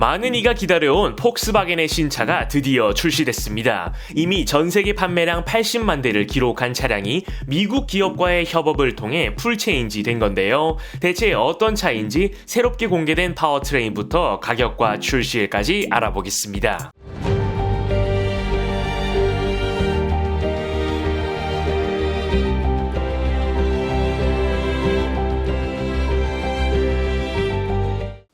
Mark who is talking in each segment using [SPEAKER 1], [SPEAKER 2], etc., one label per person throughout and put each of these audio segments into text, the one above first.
[SPEAKER 1] 많은 이가 기다려온 폭스바겐의 신차가 드디어 출시됐습니다. 이미 전 세계 판매량 80만 대를 기록한 차량이 미국 기업과의 협업을 통해 풀체인지 된 건데요. 대체 어떤 차인지 새롭게 공개된 파워트레인부터 가격과 출시일까지 알아보겠습니다.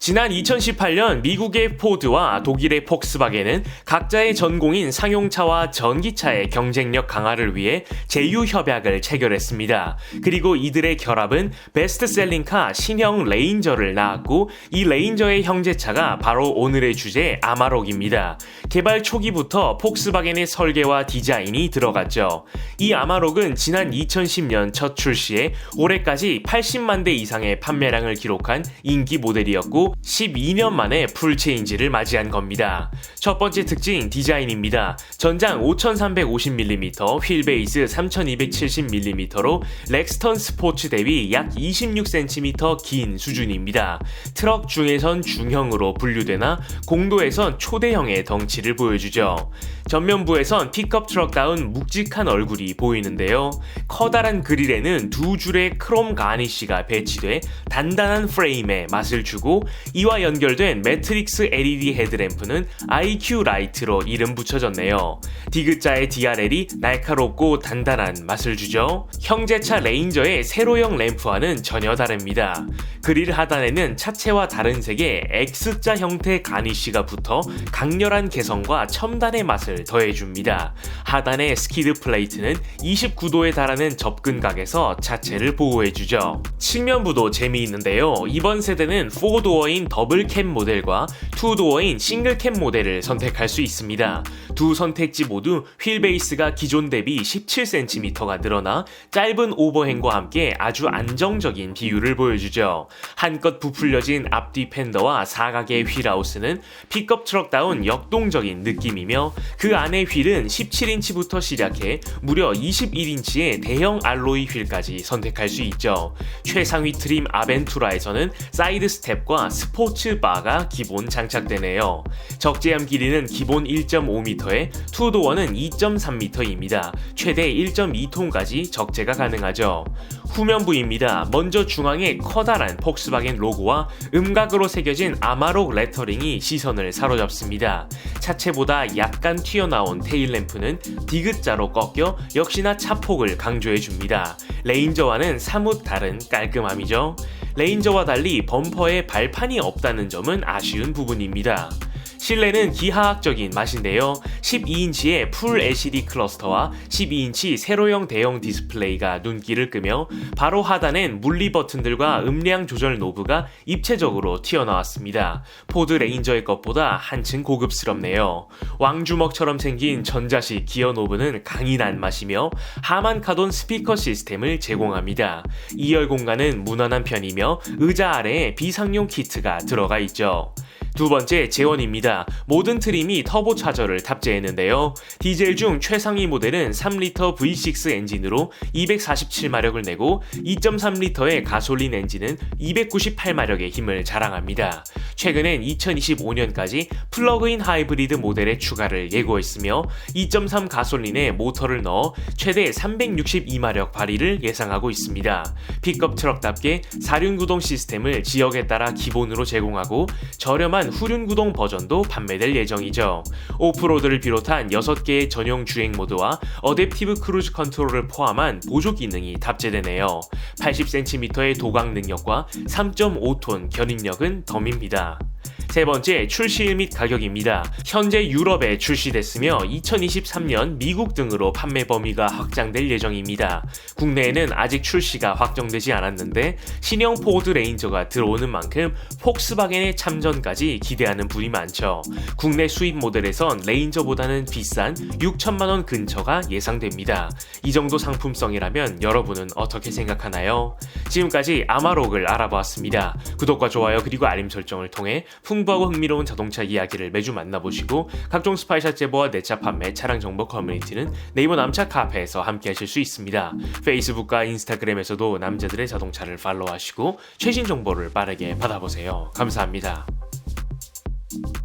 [SPEAKER 1] 지난 2018년 미국의 포드와 독일의 폭스바겐은 각자의 전공인 상용차와 전기차의 경쟁력 강화를 위해 제휴 협약을 체결했습니다. 그리고 이들의 결합은 베스트셀링카 신형 레인저를 낳았고 이 레인저의 형제차가 바로 오늘의 주제 아마록입니다. 개발 초기부터 폭스바겐의 설계와 디자인이 들어갔죠. 이 아마록은 지난 2010년 첫 출시에 올해까지 80만 대 이상의 판매량을 기록한 인기 모델이었고 12년 만에 풀체인지를 맞이한 겁니다. 첫 번째 특징 디자인입니다. 전장 5350mm, 휠베이스 3270mm로 렉스턴 스포츠 대비 약 26cm 긴 수준입니다. 트럭 중에선 중형으로 분류되나 공도에선 초대형의 덩치를 보여주죠. 전면부에선 픽업 트럭다운 묵직한 얼굴이 보이는데요. 커다란 그릴에는 두 줄의 크롬 가니쉬가 배치돼 단단한 프레임에 맛을 주고 이와 연결된 매트릭스 LED 헤드램프는 IQ 라이트로 이름 붙여졌네요. 디귿자의 DRL이 날카롭고 단단한 맛을 주죠. 형제차 레인저의 세로형 램프와는 전혀 다릅니다. 그릴 하단에는 차체와 다른 색의 X자 형태 가니쉬가 붙어 강렬한 개성과 첨단의 맛을 더해줍니다. 하단의 스키드 플레이트는 29도에 달하는 접근각에서 차체를 보호해주죠. 측면부도 재미있는데요. 이번 세대는 4도어인 더블 캡 모델과 2도어인 싱글 캡 모델을 선택할 수 있습니다. 두 선택지 모두 휠 베이스가 기존 대비 17cm가 늘어나 짧은 오버행과 함께 아주 안정적인 비율을 보여주죠. 한껏 부풀려진 앞뒤 팬더와 사각의 휠하우스는 픽업 트럭다운 역동적인 느낌이며 그 안의 휠은 17인치부터 시작해 무려 21인치의 대형 알로이 휠까지 선택할 수 있죠. 최상위 트림 아벤투라에서는 사이드 스텝과 스포츠 바가 기본 장착되네요. 적재함 길이는 기본 1.5m에 투도어는 2.3m입니다. 최대 1.2톤까지 적재가 가능하죠. 후면부입니다. 먼저 중앙에 커다란 폭스바겐 로고와 음각으로 새겨진 아마록 레터링이 시선을 사로잡습니다. 차체보다 약간 튀어나온 테일램프는 디귿자로 꺾여 역시나 차폭을 강조해줍니다. 레인저와는 사뭇 다른 깔끔함이죠. 레인저와 달리 범퍼에 발판이 없다는 점은 아쉬운 부분입니다. 실내는 기하학적인 맛인데요. 12인치의 풀 LCD 클러스터와 12인치 세로형 대형 디스플레이가 눈길을 끄며 바로 하단엔 물리 버튼들과 음량 조절 노브가 입체적으로 튀어나왔습니다. 포드 레인저의 것보다 한층 고급스럽네요. 왕주먹처럼 생긴 전자식 기어 노브는 강인한 맛이며 하만 카돈 스피커 시스템을 제공합니다. 2열 공간은 무난한 편이며 의자 아래에 비상용 키트가 들어가 있죠. 두 번째 재원입니다. 모든 트림이 터보 차저를 탑재했는데요. 디젤 중 최상위 모델은 3리터 V6 엔진으로 247마력을 내고 2.3리터의 가솔린 엔진은 298마력의 힘을 자랑합니다. 최근엔 2025년까지 플러그인 하이브리드 모델의 추가를 예고했으며 2.3 가솔린에 모터를 넣어 최대 362마력 발휘를 예상하고 있습니다. 픽업 트럭답게 사륜 구동 시스템을 지역에 따라 기본으로 제공하고 저렴한 후륜 구동 버전도 판매될 예정이죠. 오프로드를 비롯한 6개의 전용 주행 모드와 어댑티브 크루즈 컨트롤을 포함한 보조 기능이 탑재되네요. 80cm의 도각 능력과 3.5톤 견인력은 덤입니다. 세 번째, 출시일 및 가격입니다. 현재 유럽에 출시됐으며 2023년 미국 등으로 판매 범위가 확장될 예정입니다. 국내에는 아직 출시가 확정되지 않았는데 신형 포드 레인저가 들어오는 만큼 폭스바겐의 참전까지 기대하는 분이 많죠. 국내 수입 모델에선 레인저보다는 비싼 6천만원 근처가 예상됩니다. 이 정도 상품성이라면 여러분은 어떻게 생각하나요? 지금까지 아마록을 알아보았습니다. 구독과 좋아요 그리고 알림 설정을 통해 풍 풍부하고 흥미로운 자동차 이야기를 매주 만나보시고 각종 스파이샷 제보와 내차 판매, 차량 정보 커뮤니티는 네이버 남차 카페에서 함께 하실 수 있습니다. 페이스북과 인스타그램에서도 남자들의 자동차를 팔로우하시고 최신 정보를 빠르게 받아보세요. 감사합니다.